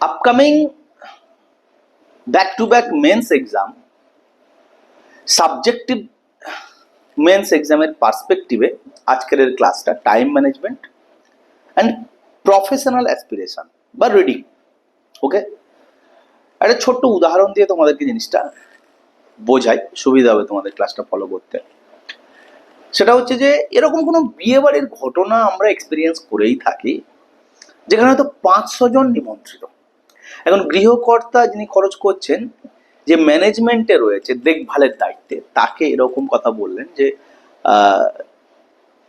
Upcoming back to back mains exam subjective mains এক্সামের পার্সপেক্টিভে আজকের এর ক্লাসটা time management and professional aspiration বা রিডিং ওকে একটা ছোট্ট উদাহরণ দিয়ে তোমাদেরকে জিনিসটা বোঝাই, সুবিধা হবে তোমাদের ক্লাসটা ফলো করতে। সেটা হচ্ছে যে, এরকম কোনো বিয়ে বাড়ির ঘটনা আমরা এক্সপিরিয়েন্স করেই থাকি, যেখানে হয়তো পাঁচশো জন নিমন্ত্রিত। এখন গৃহকর্তা যিনি খরচ করছেন, যে ম্যানেজমেন্টে রয়েছে দেখভালের দায়িত্বে, তাকে এরকম কথা বললেন যে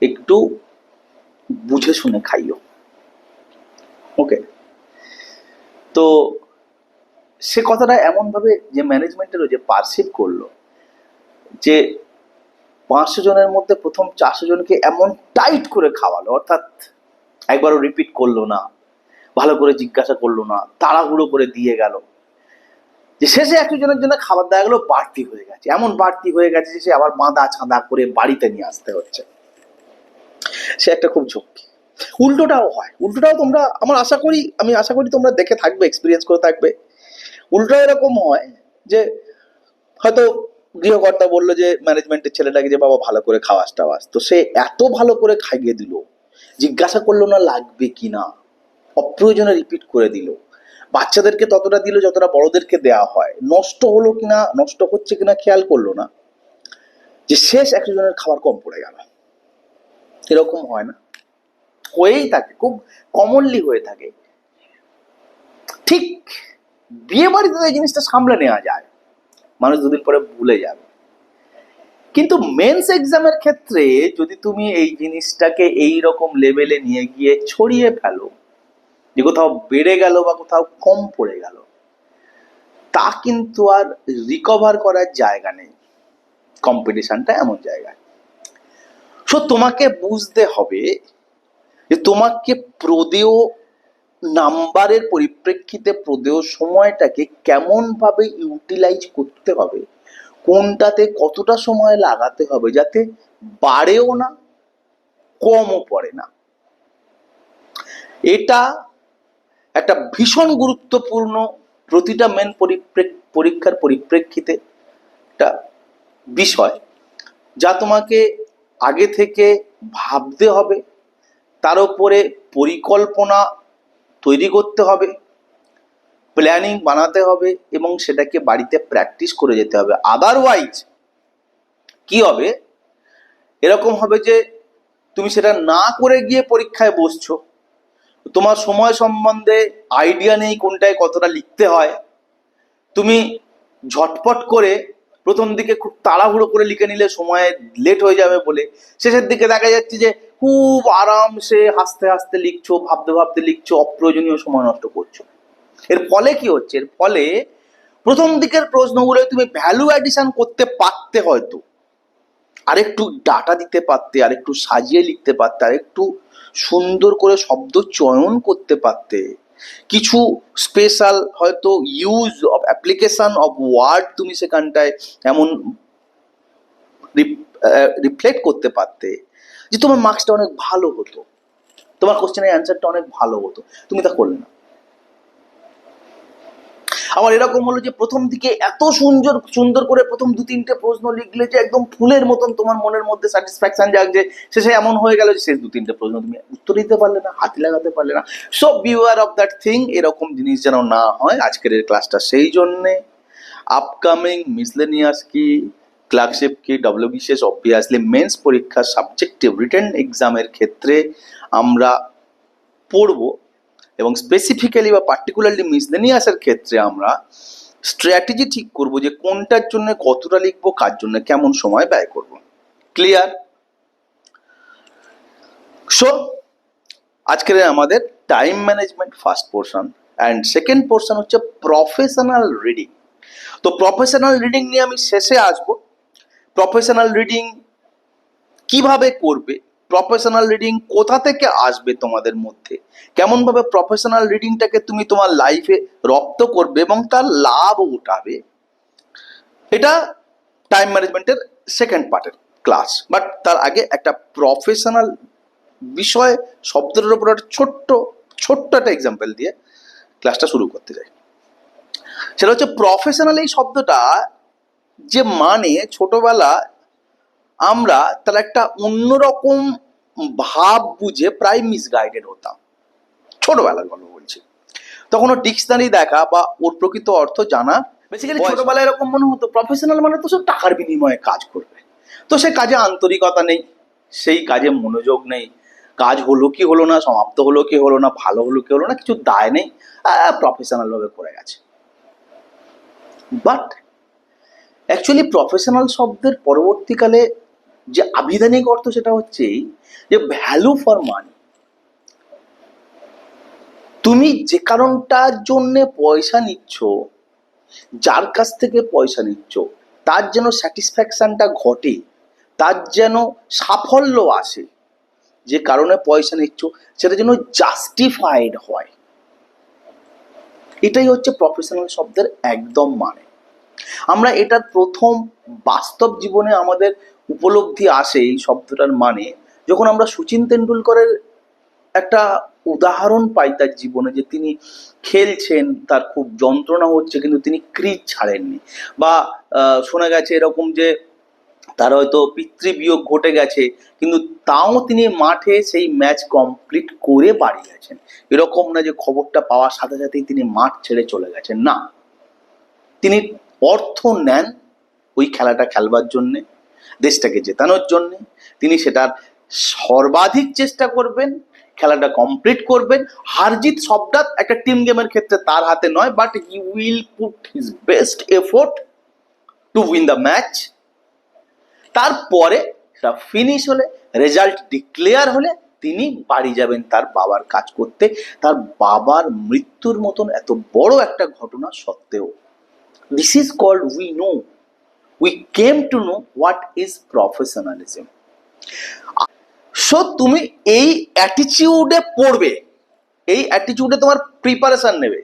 একটু বুঝে শুনে খাইও। ওকে তো সে কথাটা এমনভাবে যে ম্যানেজমেন্টের যে পারসিভ করল, যে পাঁচশো জনের মধ্যে প্রথম চারশো জনকে এমন টাইট করে খাওয়ালো, অর্থাৎ একবারও রিপিট করল না ভালো করে জিজ্ঞাসা করল না, তাড়াহুড়ো করে দিয়ে গেল। যে শেষে একশো জনের জন্য খাবার দেওয়া গেলো বাড়তি হয়ে গেছে। এমন বাড়তি হয়ে গেছে যে সে আবার বাঁধা ছাঁদা করে বাড়িতে নিয়ে আসতে হচ্ছে। সে একটা খুব ঝক্কি। উল্টোটাও হয়। উল্টোটাও তোমরা, আমার আশা করি, আমি আশা করি তোমরা দেখে থাকবে এক্সপিরিয়েন্স করে থাকবে। উল্টো এরকম হয় যে হয়তো গৃহকর্তা বলল যে ম্যানেজমেন্টের ছেলেটাকে যে, বাবা, ভালো করে খাওয়াস টাওয়াস তো সে এত ভালো করে খাইয়ে দিল। জিজ্ঞাসা করল না লাগবে কি না। অপ্রয়োজনে রিপিট করে দিল। বাচ্চাদেরকে ততটা দিল যতটা বড়দেরকে দেওয়া হয়। নষ্ট হলো কিনা, নষ্ট হচ্ছে কিনা খেয়াল করল না। যে শেষ একশো জনের খাবার কম পড়ে গেল। এরকম হয় না। হয়েই থাকে, খুব কমনলি হয়ে থাকে। ঠিক বিয়ে বাড়িতে এই জিনিসটা সামলে নেওয়া যায়, মানুষ দুদিন পরে ভুলে যাবে। কিন্তু মেন্স এক্সামের ক্ষেত্রে যদি তুমি এই জিনিসটাকে এই রকম লেভেলে নিয়ে গিয়ে ছড়িয়ে ফেলো যে কোথাও বেড়ে গেল বা কোথাও কম পড়ে গেল, তা কিন্তু আর রিকভার করার জায়গা নেই। কম্পিটিশনটা এমন জায়গায় সো তোমাকে বুঝতে হবে যে তোমাকে প্রদেয় নাম্বারের পরিপ্রেক্ষিতে প্রদেয় সময়টাকে কেমন ভাবে ইউটিলাইজ করতে হবে, কোনটাতে কতটা সময় লাগাতে হবে যাতে বাড়েও না, কমও পড়ে না। এটা একটা ভীষণ গুরুত্বপূর্ণ প্রতিটা মেন পরীক্ষার পরিপ্রেক্ষিতে একটা বিষয় যা তোমাকে আগে থেকে ভাবতে হবে, তার উপরে পরিকল্পনা তৈরি করতে হবে প্ল্যানিং বানাতে হবে এবং সেটাকে বাড়িতে প্র্যাকটিস করে যেতে হবে। আদারওয়াইজ কি হবে? এরকম হবে যে তুমি সেটা না করে গিয়ে পরীক্ষায় বসছো। তোমার সময় সম্বন্ধে আইডিয়া নেই কোনটায় কতটা লিখতে হয়। তুমি ঝটপট করে প্রথম দিকে খুব তাড়াহুড়ো করে লিখে নিলে সময় লেট হয়ে যাবে বলে। শেষের দিকে দেখা যাচ্ছে যে খুব আরামসে হাসতে হাসতে লিখছো, ভাবতে ভাবতে লিখছো, অপ্রয়োজনীয় সময় নষ্ট করছ। এর ফলে কি হচ্ছে? এর ফলে প্রথম দিকের প্রশ্নগুলো তুমি ভ্যালু অ্যাডিশন করতে পারতে হয়তো। আরেকটু ডাটা দিতে পারতে, আরেকটু সাজিয়ে লিখতে পারতে, আরেকটু সুন্দর করে শব্দ চয়ন করতে পারতে। কিছু স্পেশাল হয়তো use of application of word তুমি সেখানটায় এমন রিফ্লেক্ট করতে পারতে যে তোমার মার্কসটা অনেক ভালো হতো। তোমার কোশ্চেনের অ্যান্সারটা অনেক ভালো হতো। তুমি তা করলে না। আবার এরকম হলো যে প্রথম দিকে এত সুন্দর সুন্দর করে প্রথম দু তিনটে প্রশ্ন লিখলে যে একদম ফুলের মতন তোমার মনের মধ্যে স্যাটিসফ্যাকশন জাগছে শেষে এমন হয়ে গেল যে শেষ দু তিনটে প্রশ্ন তুমি উত্তর দিতে পারলে না, হাতি লাগাতে পারলে না। So beware of that thing এরকম জিনিস যেন না হয় আজকের এই ক্লাসটা সেই জন্যে আপকামিং মিসলেনিয়াস কি ক্লার্কশিপ কি ডব্লিউবিসিএস অবভিয়াসলি মেন্স পরীক্ষা সাবজেক্টিভ রিটেন এক্সামের ক্ষেত্রে আমরা পড়ব। এবং স্পেসিফিক্যালি বা পার্টিকুলারলি মিসলেনিয়াসের ক্ষেত্রে আমরা স্ট্র্যাটেজি ঠিক করব যে কোনটার জন্য কতটা লিখব, কার জন্য কেমন সময় ব্যয় করব। ক্লিয়ার সো আজকের আমাদের time management first portion and second portion হচ্ছে প্রফেশনাল রিডিং তো প্রফেশনাল রিডিং নিয়ে আমি শেষে আসব। প্রফেশনাল রিডিং কীভাবে করবে প্রফেশনাল রিডিং কোথা থেকে আসবে তোমাদের মধ্যে? কেমন ভাবে প্রফেশনাল রিডিংটাকে তুমি তোমার লাইফে রপ্ত করবে এবং তার লাভ উঠাবে? এটা টাইম ম্যানেজমেন্টের সেকেন্ড পার্টের ক্লাস বাট তার আগে একটা প্রফেশনাল বিষয়, শব্দের উপর একটা ছোট্ট ছোট্ট একটা এক্সাম্পল দিয়ে ক্লাসটা শুরু করতে যাই সেটা হচ্ছে প্রফেশনাল এই শব্দটা যে মানে ছোটবেলা আমরা তার একটা অন্যরকম ভাব বুঝে প্রায় মিসগাইডেড হতাম। ছোটবেলার গল্প বলছি। তখন ওর ডিকশনারি দেখা বা ওর প্রকৃত অর্থ জানা বেসিক্যালি। ছোটবেলায় এরকম মনে হতো প্রফেশনাল মানে তো সব টাকার বিনিময়ে কাজ করবে। তো সে কাজে আন্তরিকতা নেই সেই কাজে মনোযোগ নেই। কাজ হলো কি হলো না সমাপ্ত হলো কি হলো না ভালো হলো কি হলো না কিছু দায় নেই প্রফেশনাল ভাবে করে গেছে। বাট অ্যাকচুয়ালি প্রফেশনাল শব্দের পরবর্তীকালে যে আবিধানিক অর্থ সেটা হচ্ছে যে ভ্যালু ফর মানি তুমি যে কারণটার জন্য পয়সা নিচ্ছ, যার কাছ থেকে পয়সা নিচ্ছ, তার যেন স্যাটিসফ্যাকশনটা ঘটে, তার যেন সাফল্য আসে, যে কারণে পয়সা নিচ্ছ, সেটা যেন জাস্টিফাইড হয়। এটাই হচ্ছে প্রফেশনাল শব্দের একদম মানে। আমরা এটার প্রথম বাস্তব জীবনে আমাদের উপলব্ধি আসে এই শব্দটার মানে যখন আমরা সচিন তেন্ডুলকরের একটা উদাহরণ পাই তার জীবনে যে তিনি খেলছেন, তার খুব যন্ত্রণা হচ্ছে, কিন্তু তিনি ক্রিজ ছাড়েননি। বা শোনা গেছে এরকম যে তার হয়তো পিতৃবিয়োগ ঘটে গেছে, কিন্তু তাও তিনি মাঠে সেই ম্যাচ কমপ্লিট করে বাড়ি গেছেন। এরকম না যে খবরটা পাওয়ার সাথে সাথেই তিনি মাঠ ছেড়ে চলে গেছেন, না। তিনি অর্থ নেন ওই খেলাটা খেলবার জন্যে। দেশটাকে জেতানোর জন্যে। তিনি সেটার সর্বাধিক চেষ্টা করবেন, খেলাটা কমপ্লিট করবেন। হারজিত সবটা একটা টিম গেমের ক্ষেত্রে তার হাতে নয় but he will put his best effort to win the match তারপরে সেটা ফিনিশ হলে রেজাল্ট ডিক্লেয়ার হলে তিনি বাড়ি যাবেন তার বাবার কাজ করতে। তার বাবার মৃত্যুর মতন এত বড় একটা ঘটনা সত্ত্বেও। This is called we know we came to know what is professionalism so তুমি এই অ্যাটিটিউডে পড়বে, এই অ্যাটিটিউডে তোমার প্রিপারেশন নেবে,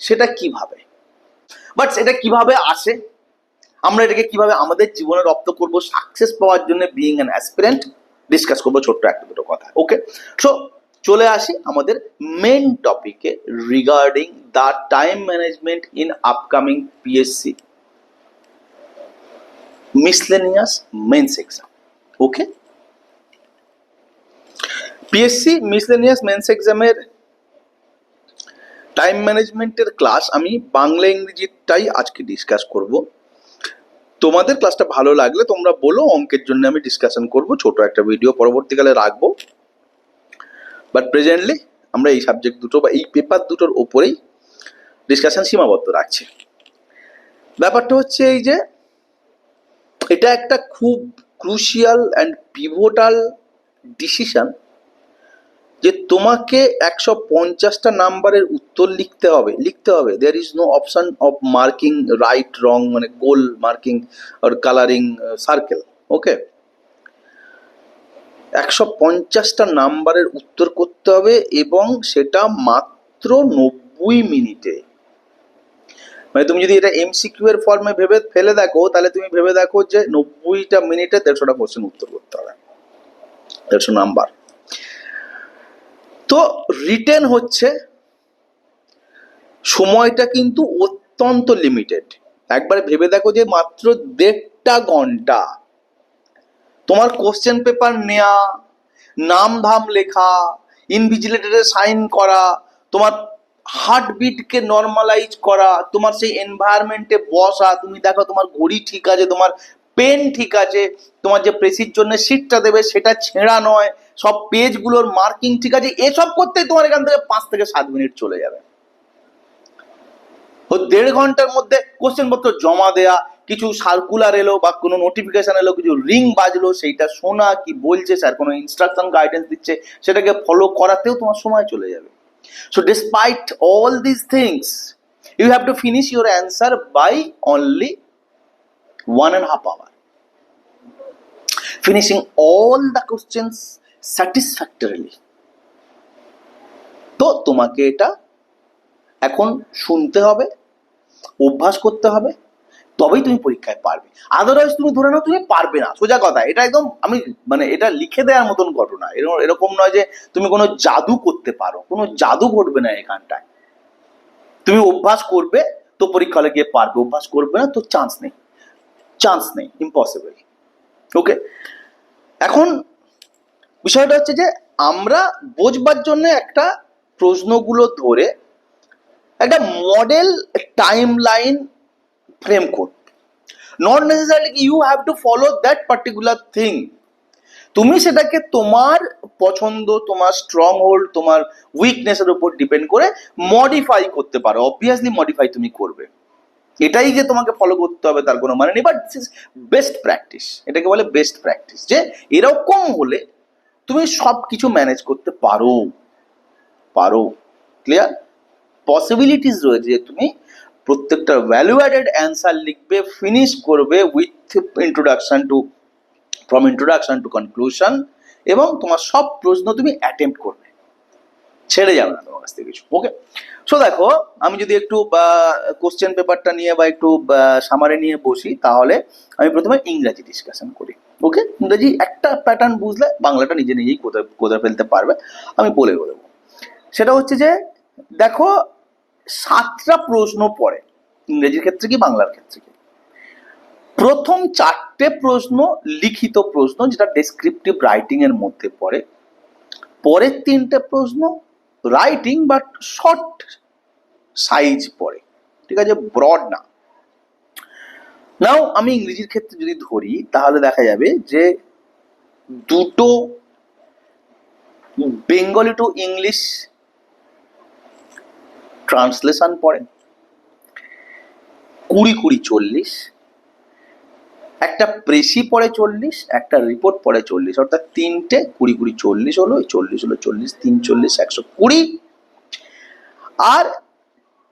সেটা কীভাবে? বাট সেটা কীভাবে আসে? আমরা এটাকে কীভাবে আমাদের জীবনে রপ্ত করব সাকসেস পাওয়ার জন্য বিইং অ্যান অ্যাসপিরেন্ট ডিসকাস করব ছোট্ট একটা দুটো কথা ওকে সো চলে আসি আমাদের মেন টপিকে regarding the time management in upcoming PSC miscellaneous mains exam okay PSC miscellaneous mains এক্সামের টাইম ম্যানেজমেন্টের ক্লাস আমি বাংলা ইংরেজিটাই আজকে ডিসকাস করব। তোমাদের ক্লাসটা ভালো লাগলে তোমরা বলো, অঙ্কের জন্য আমি ডিসকাশন করব, ছোট একটা ভিডিও পরবর্তীকালে রাখব। বাট প্রেজেন্টলি আমরা এই সাবজেক্ট দুটো বা এই পেপার দুটোর ওপরেই ডিসকাশন সীমাবদ্ধ রাখছি। ব্যাপারটা হচ্ছে এই যে এটা একটা খুব ক্রুশিয়াল অ্যান্ড পিভোটাল ডিসিশন যে তোমাকে একশো পঞ্চাশটা নাম্বারের উত্তর লিখতে হবে লিখতে হবে। There is no option of marking right wrong মানে গোল মার্কিং আর কালারিং সার্কেল ওকে একশো পঞ্চাশটা নাম্বারের উত্তর করতে হবে এবং সেটা মাত্র নব্বই মিনিটে। মানে তুমি যদি এটা এমসিকিউ এর ফর্মে ভেবে ফেলে দেখো, তাহলে তুমি ভেবে দেখো যে নব্বইটা মিনিটে দেড়শোটা কোশ্চেন উত্তর করতে হবে। দেড়শো নাম্বার। তো রিটেন হচ্ছে, সময়টা কিন্তু অত্যন্ত লিমিটেড একবার ভেবে দেখো যে মাত্র দেড়টা ঘণ্টা। তোমার কোশ্চেন পেপার নেয়া নাম ধাম লেখা ইনভিজিলেটরে সাইন করা, তোমার হার্টবিটকে নর্মালাইজ করা, তোমার সেই এনভায়রনমেন্টে বসা, তুমি দেখো তোমার ঘড়ি ঠিক আছে, তোমার পেন ঠিক আছে, তোমার যে প্রেসির জন্য সিটটা দেবে সেটা ছেঁড়া নয়, সব পেজগুলোর মার্কিং ঠিক আছে, এসব করতেই তোমার এখান থেকে পাঁচ থেকে সাত মিনিট চলে যাবে। ও দেড় ঘণ্টার মধ্যে কোশ্চেন পত্র জমা দেয়া, কিছু সার্কুলার এলো বা কোনো নোটিফিকেশন এলো, কিছু রিং বাজলো, সেইটা শোনা, কি বলছে স্যার কোনো ইনস্ট্রাকশন গাইডেন্স দিচ্ছে, সেটাকে ফলো করাতেও তোমার সময় চলে যাবে। So despite all these things, you have to finish your answer by only one and a half hour. Finishing all the questions satisfactorily. তো তোমাকে এটা এখন শুনতে হবে অভ্যাস করতে হবে তবেই তুমি পরীক্ষায় পারবে। আদারওয়াইজ তুমি ধরে নাও তুমি পারবে না। সোজা কথা, এটা একদম আমি মানে এটা লিখে দেওয়ার মতন ঘটনা। এরকম এরকম নয় যে তুমি কোনো জাদু করতে পারো। কোনো জাদু ঘটবে না এখানটায়। তুমি অভ্যাস করবে, তো পরীক্ষা হলে গিয়ে পারবে। অভ্যাস করবে না, তো চান্স নেই। চান্স নেই। ইম্পসিবল ওকে এখন বিষয়টা হচ্ছে যে, আমরা বোঝবার জন্য একটা প্রশ্নগুলো ধরে, একটা মডেল টাইম লাইন ফ্রেম করব not necessarily you have to follow that particular thing তুমি সেটাকে তোমার পছন্দ, তোমার স্ট্রং হোল্ড তোমার উইকনেসের উপর ডিপেন্ড করে মডিফাই করতে পারো। অবভিয়াসলি মডিফাই তুমি করবে। এটাই যে তোমাকে ফলো করতে হবে তার কোনো মানে নেই। But this is best practice এটাকে বলে বেস্ট প্র্যাকটিস যে এরকম হলে তুমি সব কিছু ম্যানেজ করতে পারো। পারো। ক্লিয়ার পসিবিলিটিস রয়েছে যে তুমি প্রত্যেকটা ভ্যালু অ্যাডেড অ্যান্সার লিখবে ফিনিশ করবে with introduction to from introduction to conclusion এবং তোমার সব প্রশ্ন তুমি অ্যাটেম্প্ট করবে। ছেড়ে যাবে না তোমার কাছ থেকে কিছু ওকে সো দেখো, আমি যদি একটু কোশ্চেন পেপারটা নিয়ে বা একটু সামারে নিয়ে বসি, তাহলে আমি প্রথমে ইংরাজি ডিসকাশন করি ওকে ইংরাজি একটা প্যাটার্ন বুঝলে বাংলাটা নিজে নিজেই কোথায় কোথায় ফেলতে পারবে, আমি বলে দেবো। সেটা হচ্ছে যে, দেখো সাতটা প্রশ্ন পড়ে। ইংরেজির ক্ষেত্রে কি, বাংলার ক্ষেত্রে কি? প্রথম চারটে প্রশ্ন লিখিত প্রশ্ন যেটা ডেসক্রিপটিভ রাইটিং এর মধ্যে পড়ে। পরের তিনটে প্রশ্ন রাইটিং বাট শর্ট সাইজ পড়ে। ঠিক আছে ব্রড না। নাও আমি ইংরেজির ক্ষেত্রে যদি ধরি, তাহলে দেখা যাবে যে দুটো বেঙ্গলি টু ইংলিশ ট্রান্সলেশন পড়ে। কুড়ি কুড়ি চল্লিশ, একটা প্রেসি পড়ে চল্লিশ, একটা রিপোর্ট পড়ে চল্লিশ, অর্থাৎ তিনটে কুড়ি কুড়ি চল্লিশ হলো চল্লিশ হলো চল্লিশ, তিন চল্লিশ, একশো কুড়ি। আর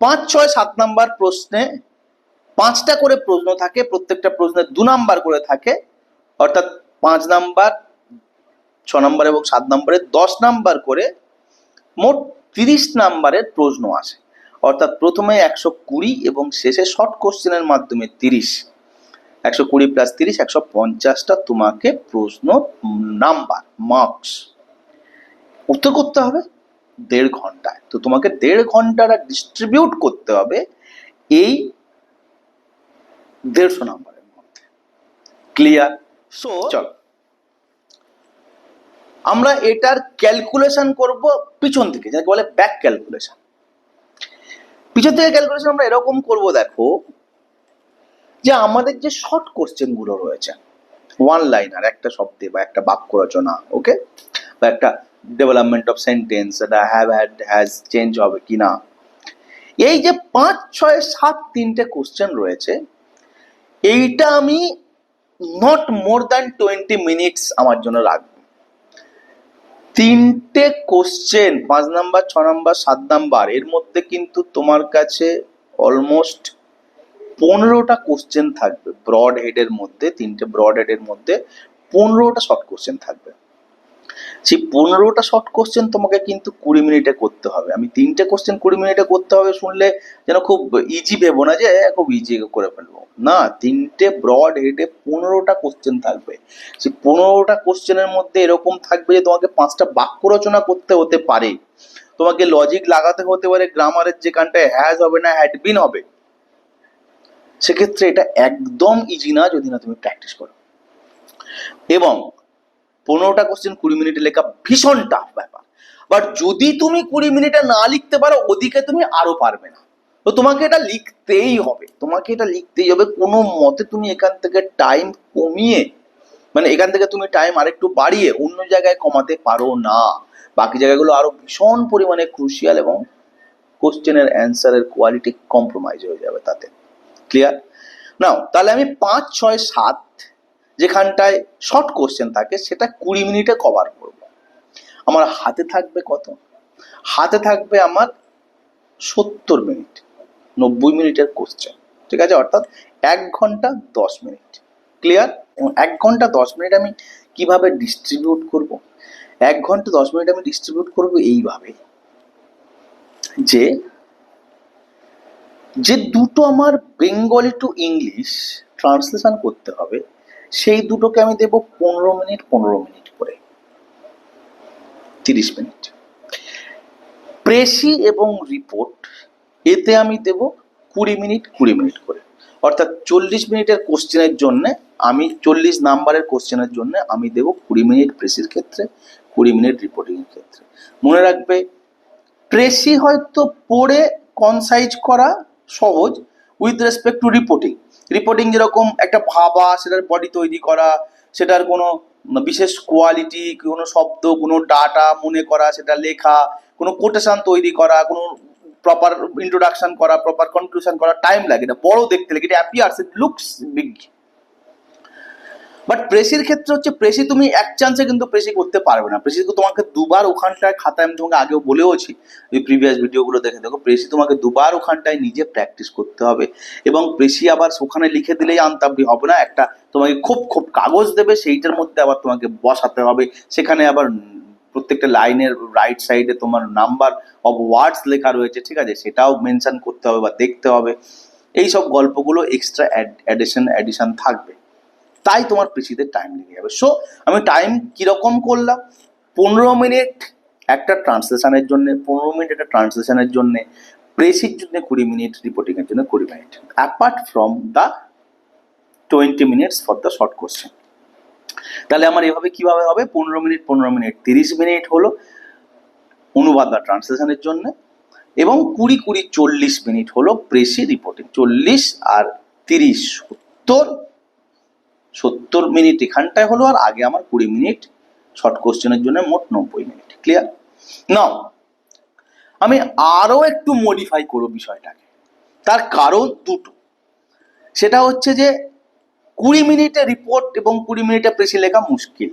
পাঁচ, ছয়, সাত নাম্বার প্রশ্নে পাঁচটা করে প্রশ্ন থাকে, প্রত্যেকটা প্রশ্নে দু নাম্বার করে থাকে, অর্থাৎ পাঁচ নাম্বার, ছ নাম্বার এবং সাত নাম্বারে দশ নাম্বার করে মোট তিরিশ নাম্বারের প্রশ্ন আসে। অর্থাৎ প্রথমে একশো কুড়ি এবং শেষে শর্ট কোশ্চেনের মাধ্যমে তিরিশ। একশো কুড়ি প্লাস তিরিশ একশো পঞ্চাশটা তোমাকে প্রশ্ন নাম্বার মার্কস উত্তর করতে হবে দেড় ঘন্টায়। তো তোমাকে দেড় ঘন্টাটা ডিস্ট্রিবিউট করতে হবে এই দেড়শো নাম্বারের মধ্যে। ক্লিয়ার সো চল। আমরা এটার ক্যালকুলেশন করব পিছন থেকে যাকে বলে ব্যাক ক্যালকুলেশন পিছন থেকে ক্যালকুলেশন আমরা এরকম করব, দেখো, যে আমাদের যে শর্ট কোশ্চেনগুলো রয়েছে ওয়ান লাইনার একটা শব্দে বা একটা বাক্য রচনা ওকে বা একটা ডেভেলপমেন্ট অফ সেন্টেন্স এটা হ্যাভ হ্যাড হ্যাজ চেঞ্জ হবে কি না এই যে পাঁচ, ছয়, সাত, তিনটে কোশ্চেন রয়েছে, এইটা আমি not more than twenty minutes আমার জন্য রাখব। তিনটে কোশ্চেন পাঁচ নাম্বার, ছ নাম্বার, সাত নাম্বার, এর মধ্যে কিন্তু তোমার কাছে অলমোস্ট পনেরোটা কোশ্চেন থাকবে ব্রড হেডের মধ্যে, তিনটে ব্রড হেডের মধ্যে পনেরোটা শর্ট কোশ্চেন থাকবে। সেই পনেরোটা শর্ট কোশ্চেন তোমাকে কিন্তু কুড়ি মিনিটে করতে হবে। আমি তিনটে কোশ্চেন কুড়ি মিনিটে করতে হবে শুনলে যেন খুব ইজি ভেবো না যে "এ, খুব ইজি করে ফেলব। না তিনটে ব্রড হেডে পনেরোটা কোশ্চেন থাকবে। সেই পনেরোটা কোশ্চেনের মধ্যে এরকম থাকবে যে তোমাকে পাঁচটা বাক্য রচনা করতে হতে পারে। তোমাকে লজিক লাগাতে হতে পারে গ্রামারের যেখানটায় হ্যাজ হবে না হ্যাড বিন হবে। সেক্ষেত্রে এটা একদম ইজি না যদি না তুমি প্র্যাকটিস করো। এবং পনেরোটা কোশ্চেন কুড়ি মিনিটে লেখা ভীষণ টাফ ব্যাপার। বাট যদি তুমি কুড়ি মিনিটে না লিখতে পারো, ওদিকে তুমি আরও পারবে না। তো তোমাকে এটা লিখতেই হবে। তোমাকে এটা লিখতেই হবে, কোনো মতে তুমি এখান থেকে টাইম কমিয়ে মানে এখান থেকে তুমি টাইম আরেকটু বাড়িয়ে অন্য জায়গায় কমাতে পারো না। বাকি জায়গাগুলো আরও ভীষণ পরিমাণে ক্রুশিয়াল এবং কোশ্চেনের অ্যান্সারের কোয়ালিটি কম্প্রোমাইজ হয়ে যাবে তাতে। ক্লিয়ার নাও তাহলে আমি পাঁচ, ছয়, সাত যেখানটায় শর্ট কোশ্চেন থাকে, সেটা কুড়ি মিনিটে কভার করব। আমার হাতে থাকবে কত? হাতে থাকবে আমার সত্তর মিনিট, নব্বই মিনিটের কোশ্চেন ঠিক আছে? অর্থাৎ এক ঘণ্টা দশ মিনিট ক্লিয়ার এবং এক ঘণ্টা দশ মিনিট আমি কীভাবে ডিস্ট্রিবিউট করব? এক ঘণ্টা দশ মিনিট আমি ডিস্ট্রিবিউট করব এইভাবে যে যে দুটো আমার বেঙ্গলি টু ইংলিশ ট্রান্সলেশন করতে হবে সেই দুটোকে আমি দেব পনেরো মিনিট পনেরো মিনিট করে। তিরিশ মিনিট। প্রেসি এবং রিপোর্ট, এতে আমি দেব কুড়ি মিনিট কুড়ি মিনিট করে। অর্থাৎ চল্লিশ মিনিটের কোশ্চেনের জন্য আমি, চল্লিশ নাম্বারের কোশ্চেনের জন্য আমি দেব কুড়ি মিনিট প্রেসির ক্ষেত্রে, কুড়ি মিনিট রিপোর্টিংয়ের ক্ষেত্রে। মনে রাখবে, প্রেসি হয়তো পড়ে কনসাইজ করা সহজ with respect to reporting reporting যেরকম একটা ভাবা, সেটার বডি তৈরি করা, সেটার কোনো বিশেষ কোয়ালিটি কোনো শব্দ, কোনো ডাটা মনে করা, সেটা লেখা, কোনো কোটেশান তৈরি করা, কোনো প্রপার ইন্ট্রোডাকশন করা প্রপার কনক্লুশন করা টাইম লাগে না। বড় দেখতে লাগে, এটা appears it looks big but precis ক্ষেত্রে হচ্ছে প্রেসি তুমি এক চান্সে কিন্তু প্রেসি করতে পারবে না। প্রেসি তোমাকে দুবার ওখানটায় খাতায় আমি তোমাকে আগেও বলেওছি, ওই প্রিভিয়াস ভিডিওগুলো দেখে। দেখো প্রেসি তোমাকে দুবার ওখানটায় নিজে প্র্যাকটিস করতে হবে। এবং প্রেসি আবার ওখানে লিখে দিলেই আনতাবি হবে না। একটা তোমাকে খুব খুব কাগজ দেবে, সেইটার মধ্যে আবার তোমাকে বসাতে হবে। সেখানে আবার প্রত্যেকটা লাইনের রাইট সাইডে তোমার নাম্বার অফ ওয়ার্ডস লেখা রয়েছে, ঠিক আছে? সেটাও মেনশন করতে হবে বা দেখতে হবে। এই সব গল্পগুলো এক্সট্রা অ্যাডিশন অ্যাডিশন থাকবে। তাই তোমার পিসিতে টাইম লেগে যাবে। সো আমি টাইম কীরকম করলাম? পনেরো মিনিট একটা ট্রান্সলেশনের জন্য, পনেরো মিনিট একটা ট্রান্সলেশনের জন্য প্রেসির জন্য কুড়ি মিনিট রিপোর্টিংয়ের জন্য কুড়ি minute. Apart from the twenty minutes for the short question তাহলে আমার এভাবে কীভাবে হবে? পনেরো মিনিট পনেরো মিনিট, তিরিশ মিনিট হলো অনুবাদ বা ট্রান্সলেশনের জন্য, এবং কুড়ি কুড়ি, চল্লিশ মিনিট হলো প্রেসি রিপোর্টিং চল্লিশ আর তিরিশ সত্তর সত্তর মিনিট এখানটায় হলো আর আগে আমার কুড়ি মিনিট। শর্ট কোশ্চেনের জন্য মোট নব্বই মিনিট। ক্লিয়ার নাও আমি আরও একটু মডিফাই করব বিষয়টাকে। তার কারণ দুটো। সেটা হচ্ছে যে, কুড়ি মিনিটে রিপোর্ট এবং কুড়ি মিনিটে প্রেসে লেখা মুশকিল।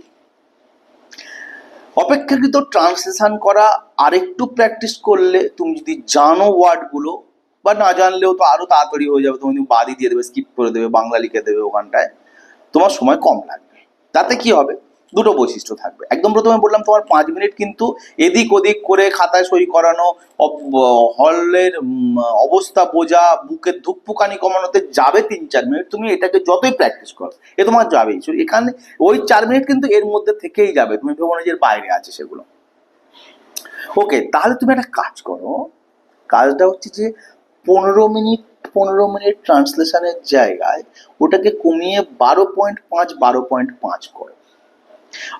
অপেক্ষাকৃত ট্রান্সলেশন করা, আরেকটু প্র্যাকটিস করলে তুমি যদি জানো ওয়ার্ডগুলো বা না জানলেও তো আরও তাড়াতাড়ি হয়ে যাবে, তুমি বাদই দিয়ে দেবে স্কিপ করে দেবে, বাংলা লিখে দেবে ওখানটায়। তোমার সময় কম লাগবে। তাতে কি হবে? দুটো বৈশিষ্ট্য থাকবে। একদম প্রথমে বললাম তোমার পাঁচ মিনিট কিন্তু এদিক ওদিক করে খাতায় সই করানো হলের অবস্থা বোঝা, বুকের ধুকপুকানি কমানোতে যাবে তিন চার মিনিট। তুমি এটাকে যতই প্র্যাকটিস করো, এ তোমার যাবেই। এখানে ওই চার মিনিট কিন্তু এর মধ্যে থেকেই যাবে। তুমি ভেবো না যে বাইরে আছে সেগুলো। ওকে তাহলে তুমি একটা কাজ করো। কাজটা হচ্ছে যে পনেরো মিনিট পনেরো মিনিট ট্রান্সলেশনের জায়গায় ওটাকে কমিয়ে বারো পয়েন্ট পাঁচ, বারো পয়েন্ট পাঁচ করো।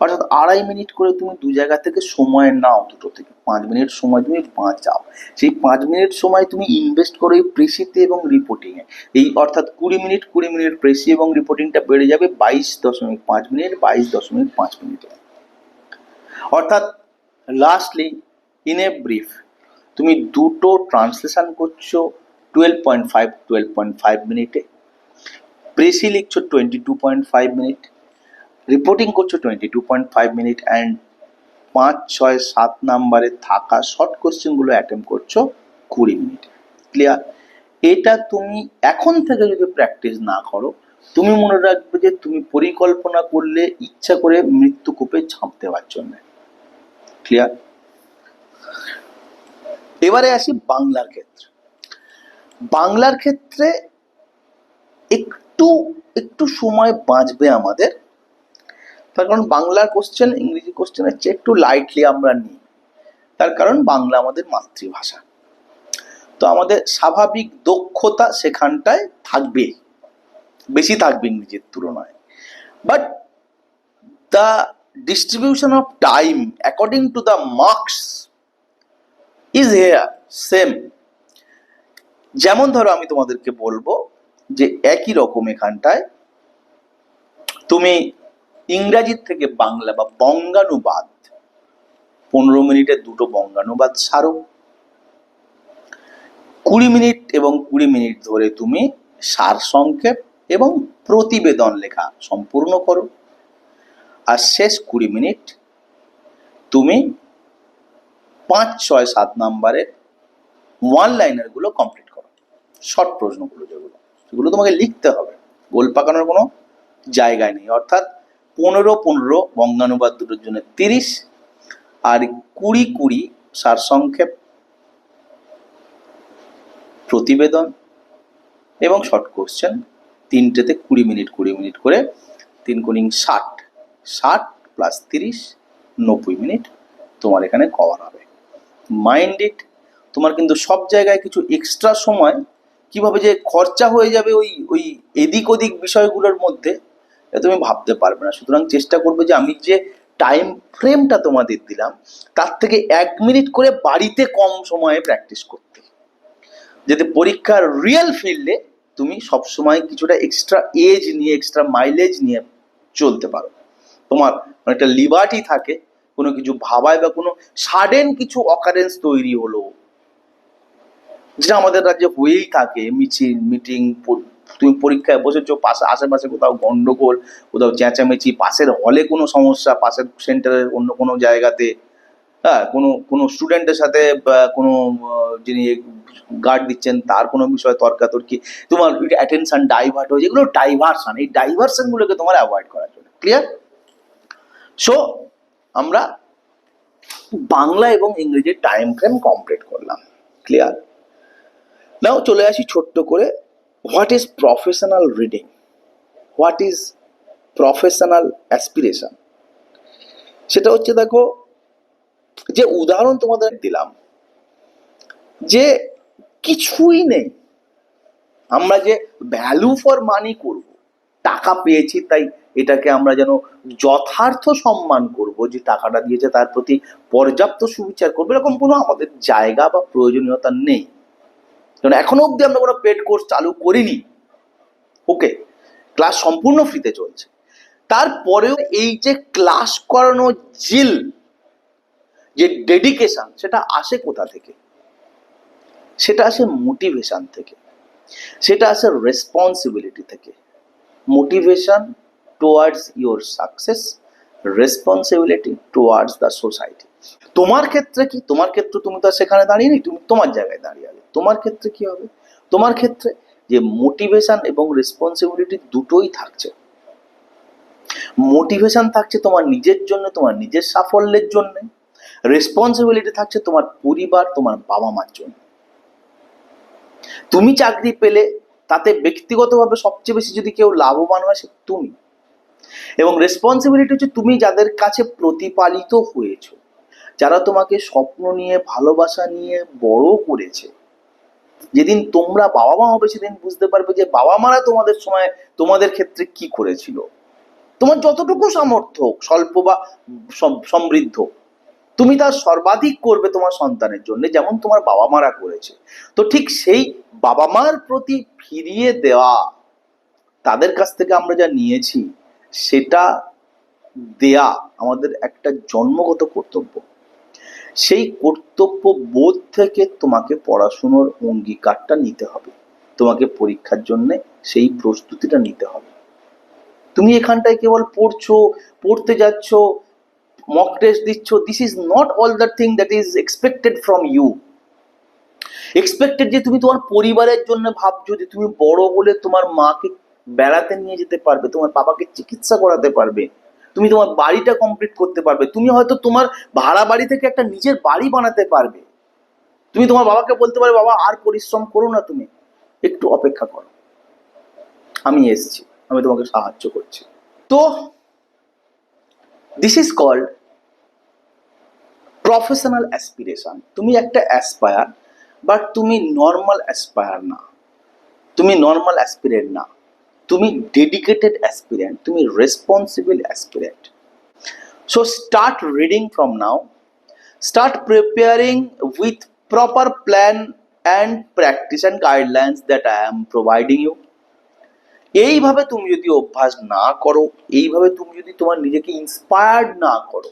অর্থাৎ আড়াই মিনিট করে তুমি দু জায়গা থেকে সময় নাও দুটো থেকে। পাঁচ মিনিট সময় তুমি বাঁচাও। সেই পাঁচ মিনিট সময় তুমি ইনভেস্ট করো এই প্রেসিতে এবং রিপোর্টিংয়ে এই অর্থাৎ কুড়ি মিনিট কুড়ি মিনিট প্রেসি এবং রিপোর্টিংটা বেড়ে যাবে বাইশ দশমিক পাঁচ মিনিট, বাইশ দশমিক পাঁচ মিনিটে। অর্থাৎ লাস্টলি ইন এ ব্রিফ তুমি দুটো ট্রান্সলেশন করছ twelve point five twelve point five মিনিটে প্রেসি লিখছো twenty two point five minute reporting করছ twenty two point five minute and পাঁচ, ছয়, সাত নাম্বারে থাকা শর্ট কোশ্চেনগুলো অ্যাটেম্প করছ কুড়ি মিনিট ক্লিয়ার এটা তুমি এখন থেকে যদি প্র্যাকটিস না করো, তুমি মনে রাখবে যে তুমি পরিকল্পনা করলে ইচ্ছা করে মৃত্যুকূপে ঝাঁপ দেওয়ার জন্য। ক্লিয়ার এবারে আসি বাংলার ক্ষেত্রে। বাংলার ক্ষেত্রে একটু একটু সময় বাঁচবে আমাদের। তার কারণ বাংলার কোশ্চেন ইংরেজি কোশ্চেনের চেয়ে একটু লাইটলি আমরা নিই। তার কারণ বাংলা আমাদের মাতৃভাষা। তো আমাদের স্বাভাবিক দক্ষতা সেখানটায় থাকবে। বেশি থাকবে ইংরেজির তুলনায়। But the distribution of time according to the marks is here same যেমন ধরো আমি তোমাদেরকে বলব যে একই রকম এখানটায় তুমি ইংরাজির থেকে বাংলা বা বঙ্গানুবাদ পনেরো মিনিটে দুটো বঙ্গানুবাদ সারো কুড়ি মিনিট এবং কুড়ি মিনিট ধরে তুমি সারসংক্ষেপ এবং প্রতিবেদন লেখা সম্পূর্ণ করো। আর শেষ কুড়ি মিনিট তুমি পাঁচ, ছয়, সাত নাম্বারের ওয়ান লাইনারগুলো কমপ্লিট শর্ট প্রশ্নগুলো যেগুলো, সেগুলো তোমাকে লিখতে হবে। গোল পাকানোর কোনো জায়গায় নেই। অর্থাৎ পনেরো পনেরো বঙ্গানুবাদ দুটোর জন্য তিরিশ, আর কুড়ি কুড়ি সারসংক্ষেপ, প্রতিবেদন এবং শর্ট কোশ্চেন তিনটেতে কুড়ি মিনিট কুড়ি মিনিট করে তিন কুড়ি ষাট ষাট প্লাস তিরিশ, নব্বই মিনিট তোমার এখানে কভার হবে। মাইন্ড ইট তোমার কিন্তু সব জায়গায় কিছু এক্সট্রা সময় কীভাবে যে খরচা হয়ে যাবে ওই ওই এদিক ওদিক বিষয়গুলোর মধ্যে তুমি ভাবতে পারবে না। সুতরাং চেষ্টা করবে যে আমি যে টাইম ফ্রেমটা তোমাদের দিলাম, তার থেকে এক মিনিট করে বাড়িতে কম সময়ে প্র্যাকটিস করতে। যাতে পরীক্ষার রিয়েল ফিল্ডে তুমি সবসময় কিছুটা এক্সট্রা এজ নিয়ে এক্সট্রা মাইলেজ নিয়ে চলতে পারো। তোমার একটা লিবার্টি থাকে, কোনো কিছু ভাবায় বা কোনো সাডেন কিছু অকারেন্স তৈরি হলো যেটা আমাদের রাজ্যে হয়েই থাকে, মিছিল মিটিং তুমি পরীক্ষায় বসেছো, পাশে, আশেপাশে কোথাও গন্ডগোল, কোথাও চেঁচামেচি, পাশের হলে কোনো সমস্যা, পাশের সেন্টারের অন্য কোনো জায়গাতে হ্যাঁ কোনো কোনো স্টুডেন্টের সাথে কোনো যিনি গার্ড দিচ্ছেন, তার কোনো বিষয়ে তর্কাতর্কি, তোমার অ্যাটেনশন ডাইভার্ট হয়ে যেগুলো ডাইভার্সন এই ডাইভার্সনগুলোকে তোমার অ্যাভয়েড করার জন্য ক্লিয়ার সো আমরা বাংলা এবং ইংরেজির টাইম ফ্রেম কমপ্লিট করলাম ক্লিয়ার নাও চলে আসি ছোট্ট করে what is professional reading what is professional aspiration সেটা হচ্ছে দেখো, যে উদাহরণ তোমাদের দিলাম, যে কিছুই নেই, আমরা যে ভ্যালু ফর মানি করব, টাকা পেয়েছি তাই এটাকে আমরা যেন যথার্থ সম্মান করব, যে টাকাটা দিয়েছে তার প্রতি পর্যাপ্ত সুবিচার করব, এরকম কোনো আমাদের জায়গা বা প্রয়োজনীয়তা নেই। কারণ এখনও অবধি আমরা কোনো পেড কোর্স চালু করিনি। ওকে ক্লাস সম্পূর্ণ ফ্রিতে চলছে। তারপরেও এই যে ক্লাস করানো জিল, যে ডেডিকেশন সেটা আসে কোথা থেকে? সেটা আসে মোটিভেশন থেকে। সেটা আসে রেসপন্সিবিলিটি থেকে। Motivation towards your success responsibility towards the society তোমার ক্ষেত্রে কি? তোমার ক্ষেত্রে তুমি তো সেখানে দাঁড়িয়ে নেই, তুমি তোমার জায়গায় দাঁড়িয়ে তোমার ক্ষেত্রে কি হবে? তোমার ক্ষেত্রে যে মোটিভেশন এবং রেসপন্সিবিলিটি দুটোই থাকছে। মোটিভেশন থাকছে তোমার নিজের জন্য, তোমার নিজের সাফল্যের জন্য। রেসপন্সিবিলিটি থাকছে তোমার পরিবার, তোমার বাবা মার জন্য। তুমি চাকরি পেলে তাতে ব্যক্তিগতভাবে সবচেয়ে বেশি যদি কেউ লাভবান হয় সে তুমি। এবং রেসপন্সিবিলিটি হচ্ছে তুমি যাদের কাছে প্রতিপালিত হয়েছো, যারা তোমাকে স্বপ্ন নিয়ে, ভালোবাসা নিয়ে বড় করেছে। যেদিন তোমরা বাবা মা হবে, সেদিন বুঝতে পারবে যে বাবা মারা তোমাদের সময় তোমাদের ক্ষেত্রে কি করেছিল। তোমার যতটুকু সামর্থ্য স্বল্প বা সমৃদ্ধ তুমি তার সর্বাধিক করবে তোমার সন্তানের জন্য, যেমন তোমার বাবা মারা করেছে। তো ঠিক সেই বাবা মার প্রতি ফিরিয়ে দেওয়া, তাদের কাছ থেকে আমরা যা নিয়েছি, সেটা দেয়া আমাদের একটা জন্মগত কর্তব্য। সেই কর্তব্য বোধ থেকে তোমাকে পড়াশুনোর অঙ্গীকারটা নিতে হবে। তোমাকে পরীক্ষার জন্য সেই প্রস্তুতিটা নিতে হবে। তুমি এখানটায় কেবল পড়ছো, পড়তে যাচ্ছ মক টেস্ট দিচ্ছ this is not all the thing that is expected from you expected যে তুমি তোমার পরিবারের জন্য ভাবছ, যে তুমি বড় হলে তোমার মাকে বেড়াতে নিয়ে যেতে পারবে, তোমার বাবাকে চিকিৎসা করাতে পারবে। তুমি তোমার বাড়িটা কমপ্লিট করতে পারবে। তুমি হয়তো তোমার ভাড়া বাড়ি থেকে একটা নিজের বাড়ি বানাতে পারবে। তুমি তোমার বাবাকে বলতে পারবে, বাবা, আর পরিশ্রম করো না তুমি। একটু অপেক্ষা করো। আমি এসছি। আমি তোমাকে সাহায্য করছি। তো this is called professional aspiration তুমি একটা অ্যাসপায়ার বাট তুমি নর্মাল অ্যাসপায়ার না। তুমি নর্মাল অ্যাসপিরেন্ট না। তুমি ডেডিকেটেড অ্যাসপিরেন্ট তুমি responsible aspirant so start reading from now start preparing with proper plan and practice and guidelines that I am providing you এইভাবে তুমি যদি অভ্যাস না করো, এইভাবে তুমি যদি তোমার নিজেকে ইন্সপায়ার্ড না করো,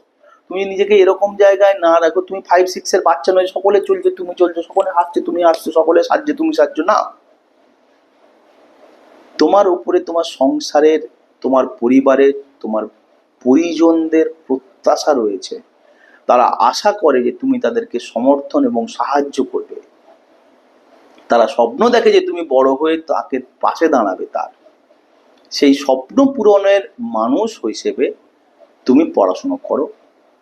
তুমি নিজেকে এরকম জায়গায় না রাখো, তুমি ফাইভ সিক্সের বাচ্চা নয়, সকলে চলছে, তুমি চলছো, সকলে হাসছে তুমি হাসছো সকলে সাজছে, তুমি সাজছো, না। তোমার উপরে তোমার সংসারের, তোমার পরিবারের তোমার পরিজনদের প্রত্যাশা রয়েছে। তারা আশা করে যে তুমি তাদেরকে সমর্থন এবং সাহায্য করবে। তারা স্বপ্ন দেখে যে তুমি বড় হয়ে তাকে পাশে দাঁড়াবে তার। সেই স্বপ্ন পূরণের মানুষ হিসেবে তুমি পড়াশুনো করো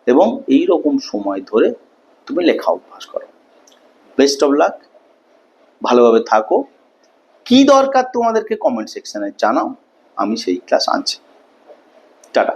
এবং এই রকম সময় ধরে তুমি লেখা অভ্যাস করো। বেস্ট অফ লাক ভালোভাবে থাকো। কি দরকার তোমাদেরকে কমেন্ট সেকশনে জানাও আমি সেই ক্লাস আনছি। টাটা।